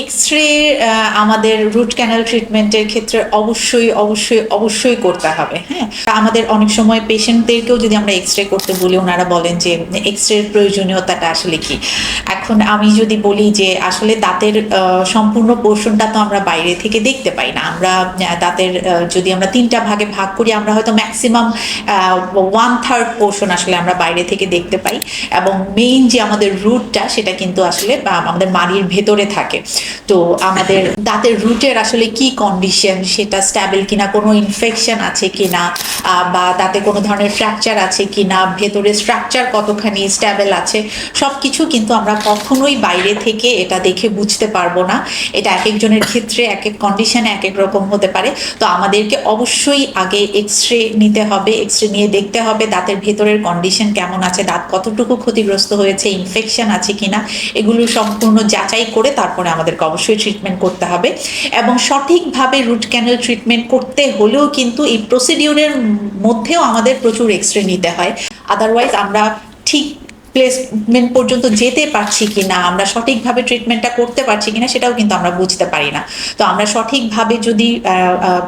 X ray আমাদের root canal ট্রিটমেন্টের ক্ষেত্রে অবশ্যই অবশ্যই অবশ্যই করতে হবে হ্যাঁ? আমাদের অনেক সময় পেশেন্টদেরকেও যদি আমরা এক্স রে করতে বলি, ওনারা বলেন যে এক্স রের প্রয়োজনীয়তাটা আসলে কি? এখন আমি যদি বলি যে, আসলে দাঁতের সম্পূর্ণ পোর্শনটা তো আমরা বাইরে থেকে দেখতে পাই না। আমরা দাঁতের যদি আমরা তিনটা ভাগে ভাগ করি, আমরা হয়তো ম্যাক্সিমাম ওয়ান থার্ড পোর্শন আসলে আমরা বাইরে থেকে দেখতে পাই। এবং মেইন যে আমাদের রুটটা সেটা কিন্তু আসলে আমাদের মাড়ির ভেতরে থাকে। তো আমাদের দাঁতের রুটের আসলে কি কন্ডিশন সেটা স্ট্যাবল কিনা? কোনো ইনফেকশন আছে কিনা? বা দাঁতে কোনো ধরনের ফ্র্যাকচার আছে কিনা? ভেতরে স্ট্রাকচার কতখানি স্ট্যাবল আছে? সব কিছু কিন্তু আমরা কখনোই বাইরে থেকে এটা দেখে বুঝতে পারব না। এটা এক একজনের ক্ষেত্রে এক এক কন্ডিশনে এক এক রকম হতে পারে। তো আমাদেরকে অবশ্যই আগে এক্স রে নিতে হবে এক্স রে নিয়ে দেখতে হবে দাঁতের ভেতরের কন্ডিশন কেমন আছে, দাঁত কতটুকু ক্ষতিগ্রস্ত হয়েছে ইনফেকশন আছে কিনা? এগুলো সম্পূর্ণ যাচাই করে তারপরে আমাদেরকে অবশ্যই ট্রিটমেন্ট করতে হবে এবং সঠিকভাবে রুট ক্যানেল ট্রিটমেন্ট করতে হলেও কিন্তু এই প্রসিডিউরের মধ্যেও আমাদের প্রচুর এক্স রে নিতে হয়। আদারওয়াইজ আমরা ঠিক প্লেসমেন্ট পর্যন্ত যেতে পারছি কি না আমরা সঠিকভাবে ট্রিটমেন্টটা করতে পারছি কি না সেটাও কিন্তু আমরা বুঝতে পারি না। তো আমরা সঠিকভাবে যদি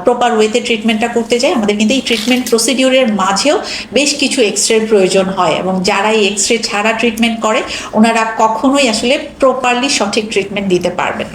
প্রপার ওয়েতে ট্রিটমেন্টটা করতে যাই, আমাদের কিন্তু এই ট্রিটমেন্ট প্রসিডিউরের মাঝেও বেশ কিছু এক্স রের প্রয়োজন হয় এবং যারা এই এক্স রে ছাড়া ট্রিটমেন্ট করে, ওনারা কখনোই আসলে প্রপারলি সঠিক ট্রিটমেন্ট দিতে পারবেন